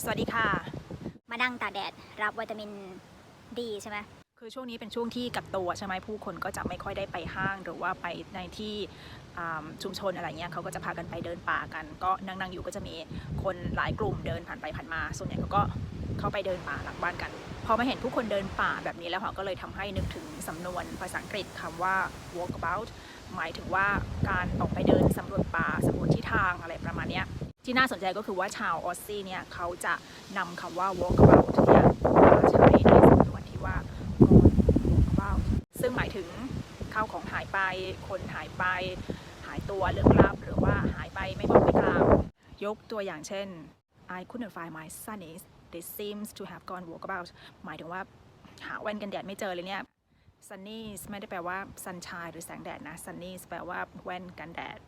สวัสดีค่ะ มานั่งตากแดด รับวิตามินดีใช่ไหมคือช่วงนี้เป็นช่วงที่กักตัวใช่ไหมผู้คนก็จะไม่ค่อยได้ไปห้างหรือว่าไปในที่อ่าชุมชนอะไรเงี้ยเขาก็จะพากันไปเดินป่ากัน ก็นั่งๆอยู่ก็จะมีคนหลายกลุ่มเดินผ่านไปผ่านมา ส่วนใหญ่เขาก็เข้าไปเดินป่าหลังบ้านกัน พอมาเห็นผู้คนเดินป่าแบบนี้แล้วค่ะก็เลยทำให้นึกถึงสำนวนภาษาอังกฤษคำว่า walk about หมายถึงว่าการออกไปเดินสำรวจป่า ที่น่าสนใจก็คือว่าชาวออสซี่เนี่ยเขาจะนำคำว่า walk about เนี่ยมาใช้ในสำนวนที่ว่า walk about ซึ่งหมายถึงข้าวของหายไป คนหายไป หายตัวเลือกลับ หรือว่าหายไปไม่บอกไม่กล่าวยกตัวอย่างเช่น I couldn't find my sunnies they seems to have gone walkabout หมายถึงว่าหาแว่นกันแดดไม่เจอเลยเนี่ย sunnies ไม่ได้แปลว่า sunshine หรือแสงแดดนะ sunnies แปลว่าแว่นกันแดด